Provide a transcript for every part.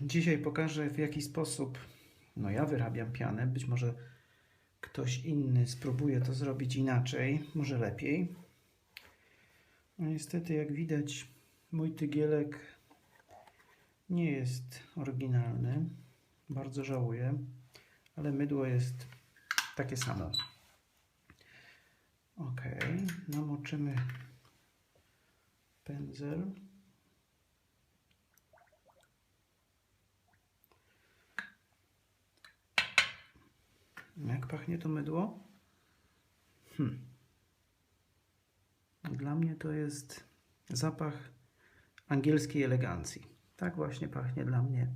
Dzisiaj pokażę w jaki sposób no ja wyrabiam pianę. Być może ktoś inny spróbuje to zrobić inaczej, może lepiej. No niestety jak widać mój tygielek nie jest oryginalny. Bardzo żałuję, ale mydło jest takie samo. Ok, namoczymy pędzel. Jak pachnie to mydło? Hmm. Dla mnie to jest zapach angielskiej elegancji. Tak właśnie pachnie dla mnie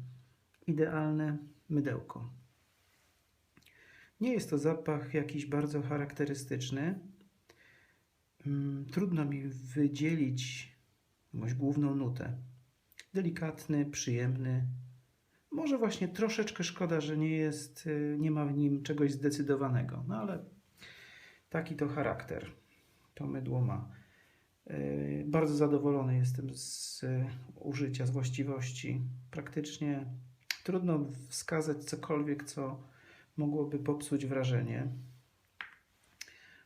idealne mydełko. Nie jest to zapach jakiś bardzo charakterystyczny. Mm, Trudno mi wydzielić jakąś główną nutę. Delikatny, przyjemny. Może właśnie troszeczkę szkoda, że nie jest, y, nie ma w nim czegoś zdecydowanego. No ale taki to charakter to mydło ma. Y, Bardzo zadowolony jestem z y, użycia, z właściwości. Praktycznie trudno wskazać cokolwiek, co mogłoby popsuć wrażenie.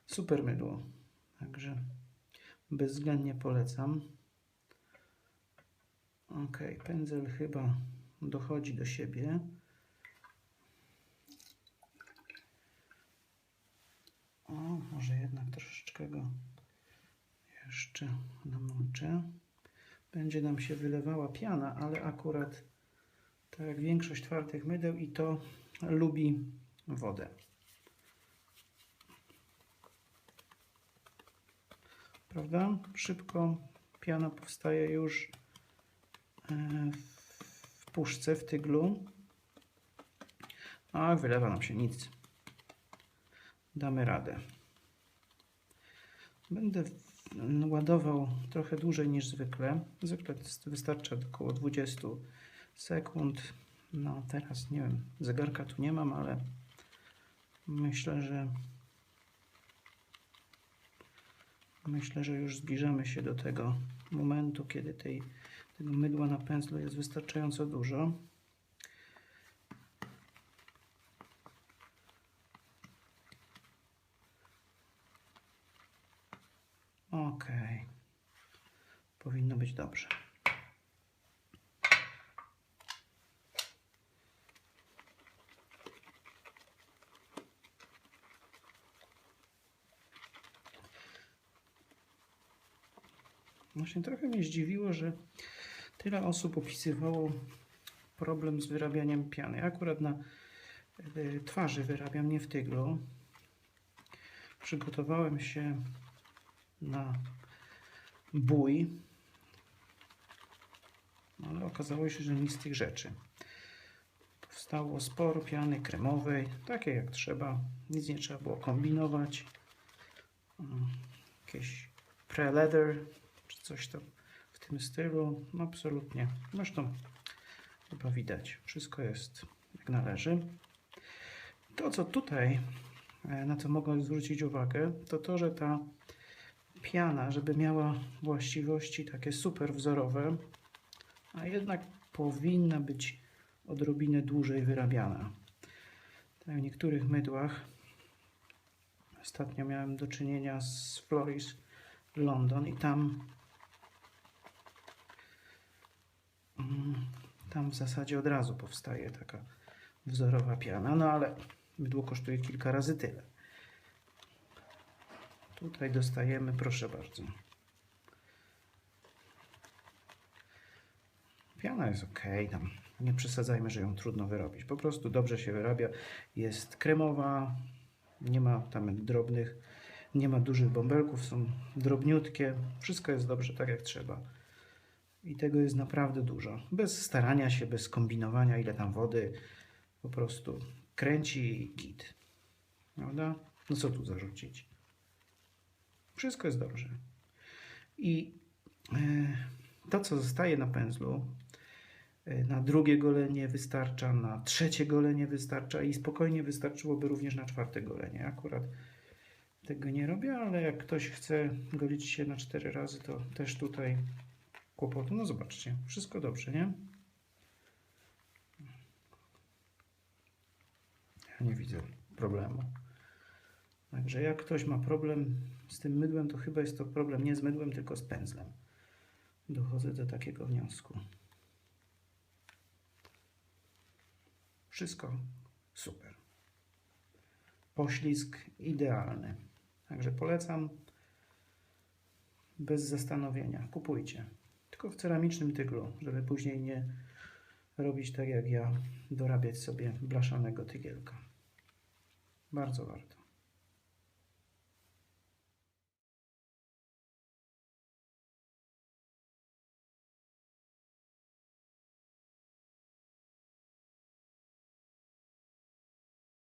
Super mydło. Także bezwzględnie polecam. Ok, pędzel chyba dochodzi do siebie. O, może jednak troszeczkę go jeszcze namoczę. Będzie nam się wylewała piana, ale akurat tak jak większość twardych mydeł i to lubi wodę. Prawda? Szybko piana powstaje już e, w puszce, w tyglu. Ach, wylewa nam się nic. Damy radę. Będę ładował trochę dłużej niż zwykle. Zwykle wystarcza około 20 sekund. No teraz nie wiem, zegarka tu nie mam, ale myślę, że myślę, że już zbliżamy się do tego momentu, kiedy tej, tego mydła na pędzlu jest wystarczająco dużo. Ok. Powinno być dobrze. Właśnie trochę mnie zdziwiło, że tyle osób opisywało problem z wyrabianiem piany. Ja akurat na y, twarzy wyrabiam, nie w tyglu. Przygotowałem się na bój, ale okazało się, że nic z tych rzeczy. Powstało sporo piany kremowej, takiej jak trzeba. Nic nie trzeba było kombinować. Mm, Jakieś pre-leather czy coś tam tym stylu. No absolutnie. Zresztą chyba widać. Wszystko jest jak należy. To, co tutaj, e, na co mogę zwrócić uwagę, to to, że ta piana, żeby miała właściwości takie super wzorowe, a jednak powinna być odrobinę dłużej wyrabiana. Tak w niektórych mydłach ostatnio miałem do czynienia z Floris London i tam tam w zasadzie od razu powstaje taka wzorowa piana, no ale mydło kosztuje kilka razy tyle. Tutaj dostajemy, proszę bardzo. Piana jest ok, tam nie przesadzajmy, że ją trudno wyrobić. Po prostu dobrze się wyrabia. Jest kremowa, nie ma tam drobnych, nie ma dużych bąbelków, są drobniutkie. Wszystko jest dobrze, tak jak trzeba. I tego jest naprawdę dużo. Bez starania się, bez kombinowania, ile tam wody, po prostu kręci i git. Prawda? No co tu zarzucić? Wszystko jest dobrze. I e, to, co zostaje na pędzlu, e, na drugie golenie wystarcza, na trzecie golenie wystarcza i spokojnie wystarczyłoby również na czwarte golenie. Akurat tego nie robię, ale jak ktoś chce golić się na cztery razy, to też tutaj kłopotu. No zobaczcie, wszystko dobrze, nie? Ja nie widzę problemu. Także jak ktoś ma problem z tym mydłem, to chyba jest to problem nie z mydłem, tylko z pędzlem. Dochodzę do takiego wniosku. Wszystko super. Poślizg idealny. Także polecam bez zastanowienia. Kupujcie. Tylko w ceramicznym tyglu, żeby później nie robić tak jak ja, dorabiać sobie blaszanego tygielka. Bardzo warto.